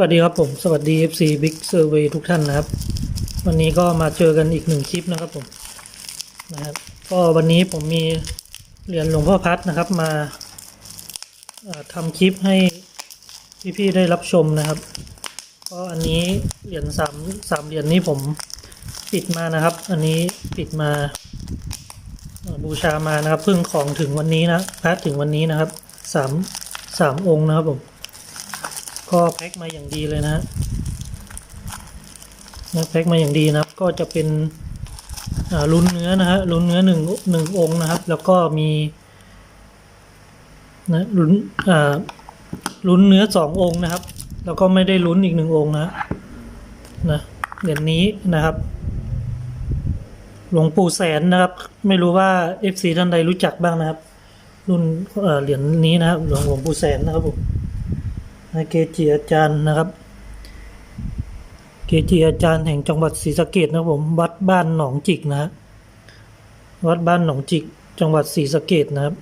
วัสดีครับผมสวัสดี FC Big Survey ทุกท่านนะครับ วันนี้ก็มาเจอกันอีกหนึ่งคลิปนะครับผมนะครับก็วันนี้ผมมีเหรียญหลวงพ่อพัดนะครับมาทำคลิปให้พี่ๆได้รับชมนะครับก็อันนี้เหรียญสามสามเหรียญนี้ผมปิดมานะครับ อันนี้ปิดมาบูชามานะครับเพิ่งของถึงวันนี้นะพัดถึงวันนี้นะครับสามสามองค์นะครับผม ก็แพ็คมาอย่างดีเลยนะฮะนะแพ็คมาอย่างดีนะครับ ก็จะเป็นลุ้นเนื้อนะฮะลุ้นเนื้อหนึ่งหนึ่งองค์นะครับ แล้วก็มีนะลุ้นอ่าลุ้นเนื้อสององค์นะครับ แล้วก็ไม่ได้ลุ้นอีกหนึ่งองค์นะนะเหรียญนี้นะครับ หลวงปู่แสนนะครับ ไม่รู้ว่า FC ท่านใดรู้จักบ้างนะครับ รุ่นเหรียญนี้นะครับหลวงหลวงปู่แสนนะครับผม เกจิอาจารย์นะครับ เกจิอาจารย์แห่งจังหวัดศรีสะเกดนะผมวัดบ้านหนองจิกนะฮะวัดบ้านหนองจิก จังหวัดศรีสะเกดนะครับ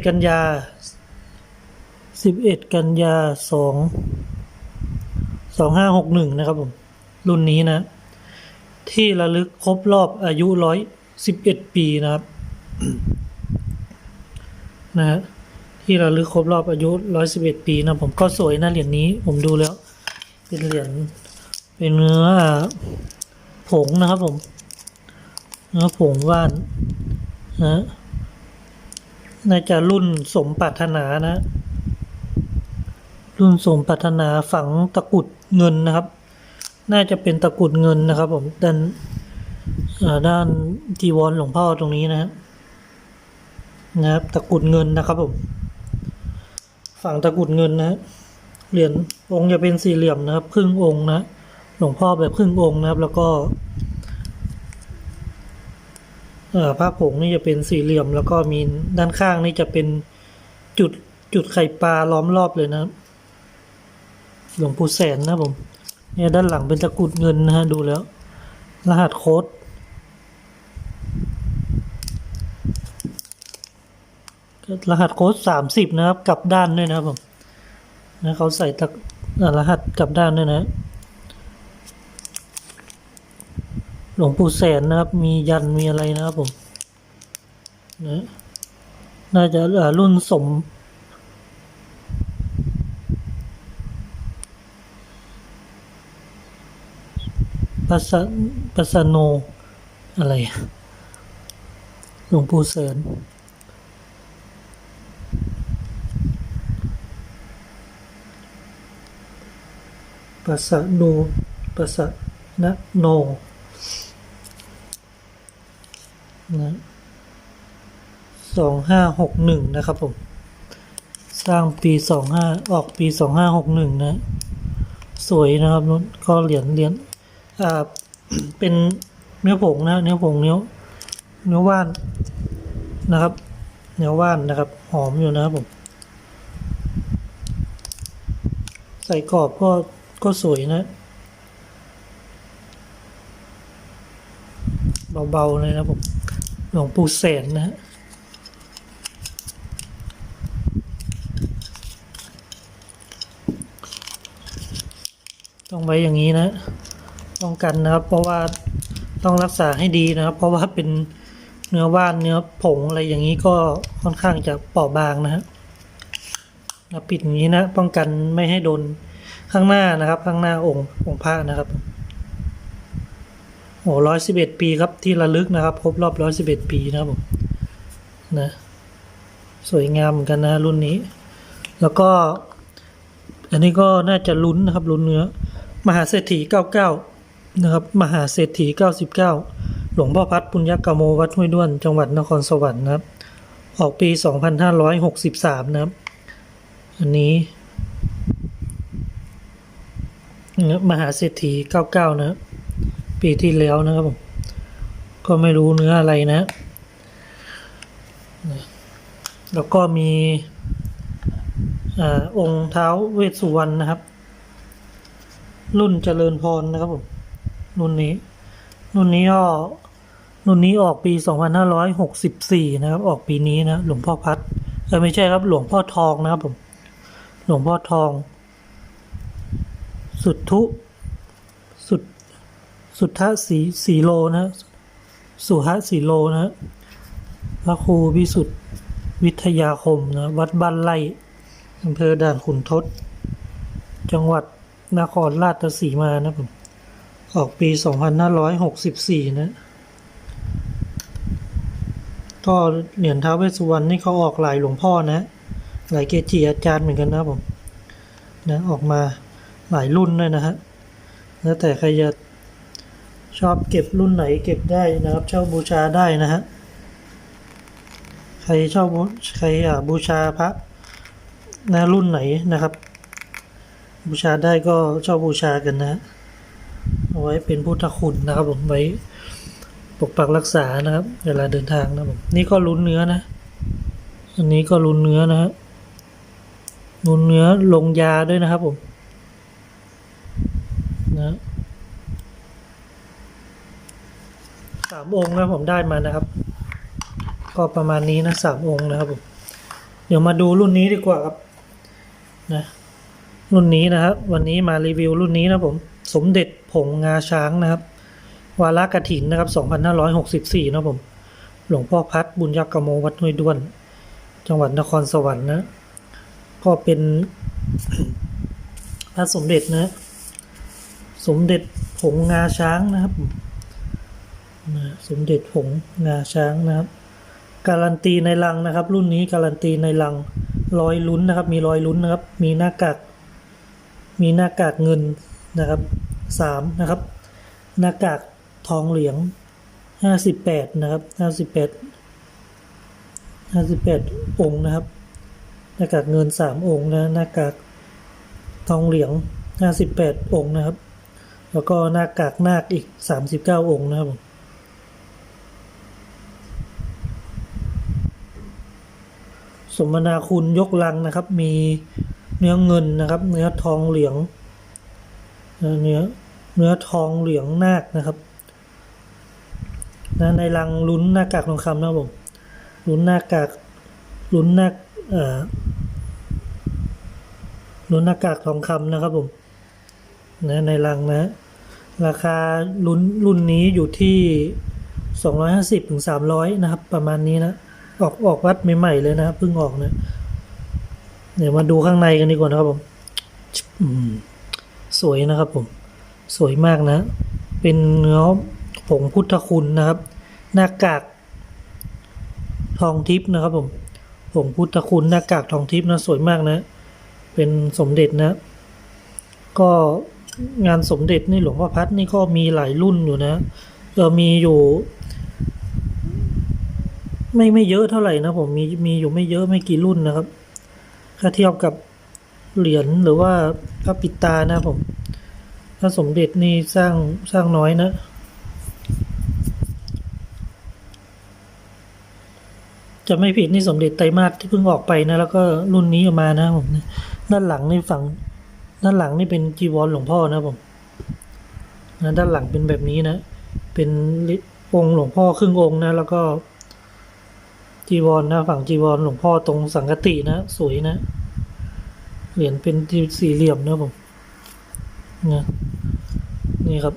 11กันยา11กันยา2 2561นะครับผมรุ่นนี้นะ ที่ระลึกครบรอบอายุ111ปีนะครับ นะฮะ ที่เราลึกครบรอบอายุ 111 ปีนะผมก็สวยนะเหรียญนี้ผมดูแล้ว เป็นเหรียญเป็นเนื้อผงนะครับผม เนื้อผงว่านนะน่าจะรุ่นสมปรารถนานะ รุ่นสมปรารถนาฝังตะกุดเงินนะครับ น่าจะเป็นตะกุดเงินนะครับ ผมด้านด้านจีวรหลวงพ่อตรงนี้นะครับนะครับ ตะกุดเงินนะครับผม ฝั่งตะกุดเงินนะเหรียญองค์จะเป็นสี่เหลี่ยมนะครับ ครึ่งองค์นะหลวงพ่อแบบครึ่งองค์นะครับ แล้วก็เอ่อพระผงนี่จะเป็นสี่เหลี่ยม แล้วก็มีด้านข้างนี่จะเป็นจุดจุดไข่ปลาล้อมรอบเลยนะหลวงปู่แสนนะผมเนี่ยด้านหลังเป็นตะกุดเงินนะฮะดูแล้ว รหัสโค้ด รหัสโค้ดสามสิบนะครับกลับด้านด้วยนะครับผมนะเขาใส่ตะอ่ารหัสกลับด้านด้วยนะหลวงปู่แสนนะครับ มียันมีอะไรนะครับผมนะน่าจะรุ่นสมปัสปัสโน อะไรหลวงปู่แสน ปัสสะโนปัสสะนะโนนะสองห้าหกหนึ่งนะครับผม สร้างปีสองห้าออกปีสองห้าหกหนึ่งนะ สวยนะครับนุนก็เหรียญเหรียญอ่าเป็นเนื้อผงนะ เนื้อผงเนื้อเนื้อว่านนะครับ เนื้อว่านนะครับ หอมอยู่นะครับผม ใส่กรอบก็ ก็สวยนะ เบา ๆ เลยนะผม หลวงปู่แสนนะฮะต้องไว้อย่างนี้นะป้องกันนะครับ เพราะว่าต้องรักษาให้ดีนะครับ เพราะว่าเป็นเนื้อว่านเนื้อผงอะไรอย่างนี้ก็ค่อนข้างจะเปราะบางนะฮะนะปิดอย่างนี้นะ ป้องกันไม่ให้โดน ข้างหน้านะครับ ข้างหน้าองค์องค์พระนะครับโอ้ร้อยสิบเอ็ดปีครับที่ระลึกนะครับ ครบรอบร้อยสิบเอ็ดปีนะครับผมนะสวยงามเหมือนกันนะรุ่นนี้ แล้วก็ อันนี้ก็น่าจะลุ้นนะครับลุ้นเนื้อ มหาเศรษฐีเก้าเก้านะครับ มหาเศรษฐีเก้าสิบเก้าหลวงพ่อพัดปุญญกโมวัดห้วยด้วน จังหวัดนครสวรรค์นะครับ ออกปีสองพันห้าร้อยหกสิบสามนะครับ อันนี้ มหาเศรษฐีเก้าเก้านะ ปีที่แล้วนะครับผม ก็ไม่รู้เนื้ออะไรนะ แล้วก็มีอองค์เท้าเวสสุวรรณนะครับ รุ่นเจริญพรนะครับผมรุ่นนี้ รุ่นนี้ก็รุ่นนี้ออกปี 2564 นะครับ ออกปีนี้นะ หลวงพ่อพัดเออไม่ใช่ครับ หลวงพ่อทองนะครับผม หลวงพ่อทอง สุดทุสุดสุทธสีสีโลนะสุหสีโลนะพระครูวิสุทธวิทยาคมนะวัดบ้านไร่อำเภอด่านขุนทดจังหวัดนครราชสีมานะผมออกปี 2564 นะ ก็เหรียญท้าวเวสสุวรรณนี่เขาออกหลายหลวงพ่อนะ หลายเกจิอาจารย์เหมือนกันนะผม นะ ออกมา หลายรุ่นด้วยนะฮะแล้วแต่ใครจะชอบเก็บรุ่นไหนเก็บได้นะครับ เช่าบูชาได้นะฮะใครเช่าบูใครอ่าบูชาพระนะรุ่นไหนนะครับ บูชาได้ก็เช่าบูชากันนะเอาไว้เป็นพุทธคุณนะครับผมไว้ปกปักรักษานะครับ เวลาเดินทางนะผมนี่ก็ลุ้นเนื้อนะ อันนี้ก็ลุ้นเนื้อนะฮะลุ้นเนื้อลงยาด้วยนะครับผมนะสามองค์นะผมได้มานะครับ ก็ประมาณนี้นะสามองค์นะครับผมเดี๋ยวมาดูรุ่นนี้ดีกว่าครับนะรุ่นนี้นะครับ วันนี้มารีวิวรุ่นนี้นะผมสมเด็จผงงาช้างนะครับ วาระกระถินนะครับ2564นะผม หลวงพ่อพัดบุญยักกโมวัดห้วยด้วน จังหวัดนครสวรรค์นะก็เป็นพระสมเด็จนะ สมเด็จผงงาช้างนะครับ นะสมเด็จผงงาช้างนะครับ การันตีในลังนะครับ รุ่นนี้การันตีในลังรอยลุ้นนะครับ มีรอยลุ้นนะครับ มีหน้ากากมีหน้ากากเงินนะครับสามนะครับ หน้ากากทองเหลืองห้าสิบแปดนะครับห้าสิบแปดห้าสิบแปดองค์นะครับ หน้ากากเงินสามองค์นะหน้ากากทองเหลืองห้าสิบแปดองค์นะครับ แล้วก็หน้ากากนาคอีกสามสิบเก้าองค์นะครับผม สมนาคุณยกลังนะครับ มีเนื้อเงินนะครับ เนื้อทองเหลืองเนื้อเนื้อทองเหลืองนาคนะครับนะในลังลุ้นหน้ากากทองคำนะครับผมลุ้นหน้ากากลุ้นหน้าเอ่อลุ้นหน้ากากทองคำนะครับผมนะในลังนะ ราคาลุ้นรุ่นนี้อยู่ที่สองร้อยห้าสิบถึงสามร้อยนะครับ ประมาณนี้นะ ออกออกวัดใหม่ๆเลยนะครับเพิ่งออกนะเดี๋ยวมาดูข้างในกันดีกว่านะครับผมสวยนะครับผม สวยมากนะ เป็นเนื้อผงพุทธคุณนะครับ หน้ากากทองทิพย์นะครับผมผงพุทธคุณหน้ากากทองทิพย์นะสวยมากนะ เป็นสมเด็จนะ ก็งานสมเด็จนี่หลวงพ่อพัดนี่ก็มีหลายรุ่นอยู่นะเออมีอยู่ ไม่ไม่เยอะเท่าไหร่นะผมมีมีอยู่ไม่เยอะไม่กี่รุ่นนะครับ ถ้าเทียบกับเหรียญหรือว่าพระปิตานะผมพระสมเด็จนี่สร้างสร้างน้อยนะจะไม่ผิดนี่สมเด็จไตรมาสที่เพิ่งออกไปนะ แล้วก็รุ่นนี้ออกมานะผมด้านหลังนี่ฝั่งด้านหลังนี่เป็นจีวรหลวงพ่อนะผมนะด้านหลังเป็นแบบนี้นะ เป็นองค์หลวงพ่อครึ่งองค์นะ แล้วก็ จีวรนะฝั่งจีวรหลวงพ่อตรงสังกตินะ สวยนะ เหรียญเป็นสี่เหลี่ยมนะผมนะนี่ครับ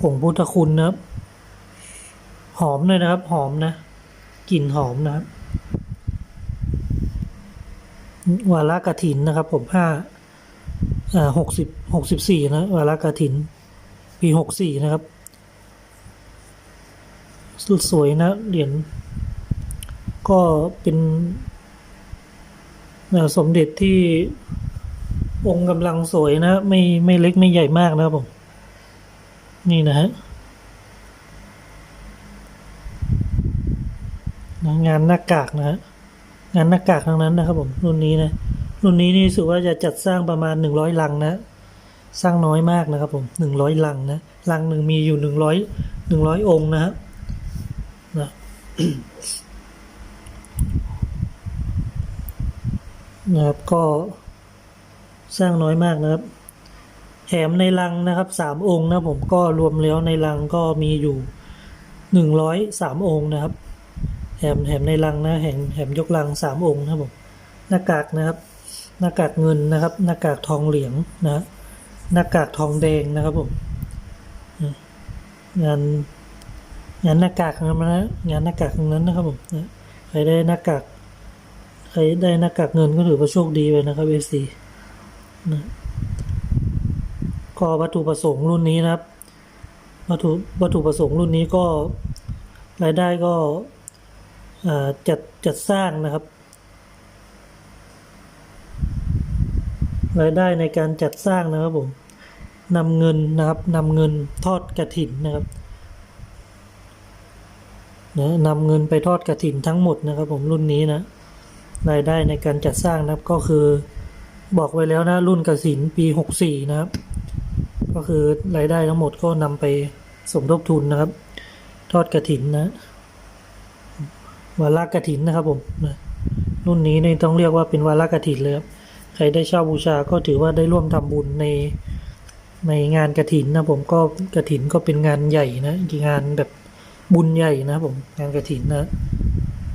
ผงพุทธคุณนะครับ หอมเลยนะครับ หอมนะกลิ่นหอมนะครับวาระกระถินนะครับ ผมห้าอ่าหกสิบหกสิบสี่นะวาระกระถิน ปีหกสี่นะครับ สวยนะเหรียญ ก็เป็นสมเด็จที่องค์กำลังสวยนะ ไม่ไม่เล็กไม่ใหญ่มากนะครับผม นี่นะฮะงานหน้ากากนะฮะงานหน้ากากทั้งนั้นนะครับผมรุ่นนี้นะรุ่นนี้นี่รู้สึกว่าจะจัดสร้างประมาณหนึ่งร้อยลังนะ สร้างน้อยมากนะครับผมหนึ่งร้อยลังนะลังหนึ่งมีอยู่หนึ่งร้อยหนึ่งร้อยองค์นะฮะนะ นะครับก็สร้างน้อยมากนะครับแถมในลังนะครับสามองค์นะผมก็รวมแล้วในลังก็มีอยู่หนึ่งร้อยสามองค์นะครับแถมแถมในลังนะแถมแถมยกลังสามองค์นะครับผมหน้ากากนะครับ หน้ากากเงินนะครับ หน้ากากทองเหลืองนะหน้ากากทองแดงนะครับผมงานงานหน้ากากนั้นนะงานหน้ากากนั้นนะครับผมใครได้หน้ากาก ใครได้หน้ากากเงินก็ถือว่าโชคดีไปนะครับเอซีนะก็วัตถุประสงค์รุ่นนี้นะครับ วัตถุวัตถุประสงค์รุ่นนี้ก็รายได้ก็อ่าจัดจัดสร้างนะครับ รายได้ในการจัดสร้างนะครับผมนำเงินนะครับนำเงินทอดกระถินนะครับนะนำเงินไปทอดกระถินทั้งหมดนะครับผมรุ่นนี้นะ รายได้ในการจัดสร้างนะครับก็คือบอกไว้แล้วนะรุ่นกระถินปีหกสี่นะครับ ก็คือรายได้ทั้งหมดก็นำไปสมทบทุนนะครับ ทอดกระถินนะวาระกระถินนะครับผมนะรุ่นนี้เนี่ยต้องเรียกว่าเป็นวาระกระถินเลยครับใครได้เช่าบูชาก็ถือว่าได้ร่วมทำบุญในในงานกระถินนะผมก็กระถินก็เป็นงานใหญ่นะงานแบบบุญใหญ่นะผมงานกระถินนะ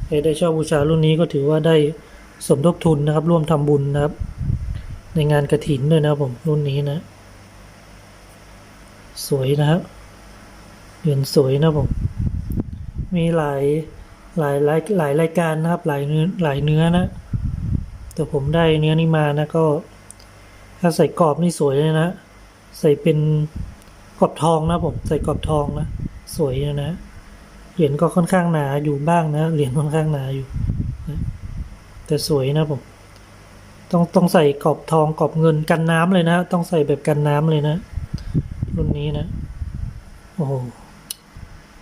ใครได้เช่าบูชารุ่นนี้ก็ถือว่าได้สมทบทุนนะครับ ร่วมทำบุญนะครับ ในงานกระถินด้วยนะครับผมรุ่นนี้นะ สวยนะครับเหรียญสวยนะผมมีหลายหลายหลายหลายรายการนะครับ หลายเนื้อหลายเนื้อนะ แต่ผมได้เนื้อนี้มานะก็ ถ้าใส่กรอบนี่สวยเลยนะ ใส่เป็นกรอบทองนะผม ใส่กรอบทองนะ สวยเลยนะ เหรียญก็ค่อนข้างหนาอยู่บ้างนะเหรียญค่อนข้างหนาอยู่แต่สวยนะผมต้องต้องใส่กรอบทองกรอบเงินกันน้ำเลยนะ ต้องใส่แบบกันน้ำเลยนะ รุ่นนี้นะ โอ้โห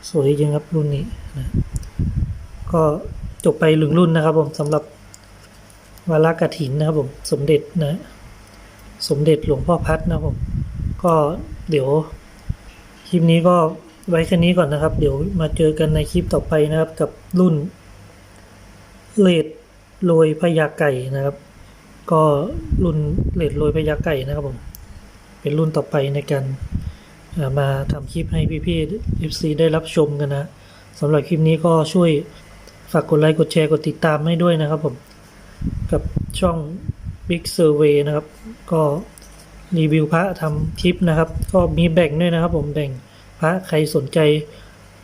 สวยจริงครับรุ่นนี้นะ ก็จบไปหนึ่งรุ่นนะครับผมสำหรับวาระกฐินนะครับผม สมเด็จนะ สมเด็จหลวงพ่อพัดนะครับผม ก็เดี๋ยวคลิปนี้ก็ ไว้แค่นี้ก่อนนะครับ เดี๋ยวมาเจอกันในคลิปต่อไปนะครับกับรุ่นเลดโรยพญาไก่นะครับ ก็รุ่นเลดโรยพญาไก่นะครับผมเป็นรุ่นต่อไปในการมาทำคลิปให้พี่ๆ FC ได้รับชมกันนะสำหรับคลิปนี้ก็ช่วยฝากกดไลค์กดแชร์กดติดตามให้ด้วยนะครับผม กับช่อง Big Survey นะครับ ก็รีวิวพระทำคลิปนะครับ ก็มีแบ่งด้วยนะครับผมแบ่ง พระใครสนใจ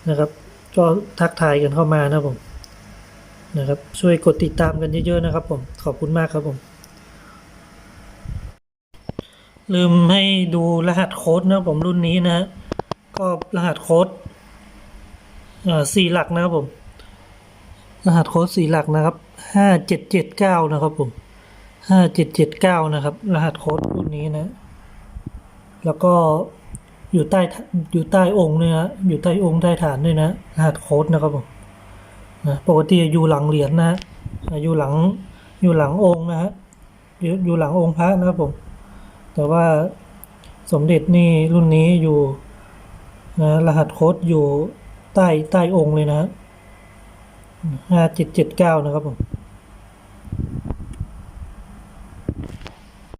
นะครับ ก็ทักทายกันเข้ามานะผมนะครับ ช่วยกดติดตามกันเยอะๆนะครับ ผมขอบคุณมากครับผม ลืมให้ดูรหัสโค้ดนะครับผมรุ่นนี้นะฮะก็รหัสโค้ดอ่อสี่หลักนะครับผม รหัสโค้ดสี่หลักนะครับห้าเจ็ดเจ็ดเก้านะครับผมห้าเจ็ดเจ็ดเก้านะครับ รหัสโค้ดรุ่นนี้นะ แล้วก็ อยู่ใต้อยู่ใต้องค์เนี่ยนะอยู่ใต้องค์ใต้ฐานด้วยนะรหัสโค้ดนะครับผมนะปกติอยู่หลังเหรียญนะฮะอ่าอยู่หลังอยู่หลังองค์นะฮะอยู่อยู่หลังองค์พระนะครับผม แต่ว่าสมเด็จนี่รุ่นนี้อยู่นะรหัสโค้ดอยู่ใต้ใต้องค์เลยนะห้าเจ็ดเจ็ดเก้านะครับผม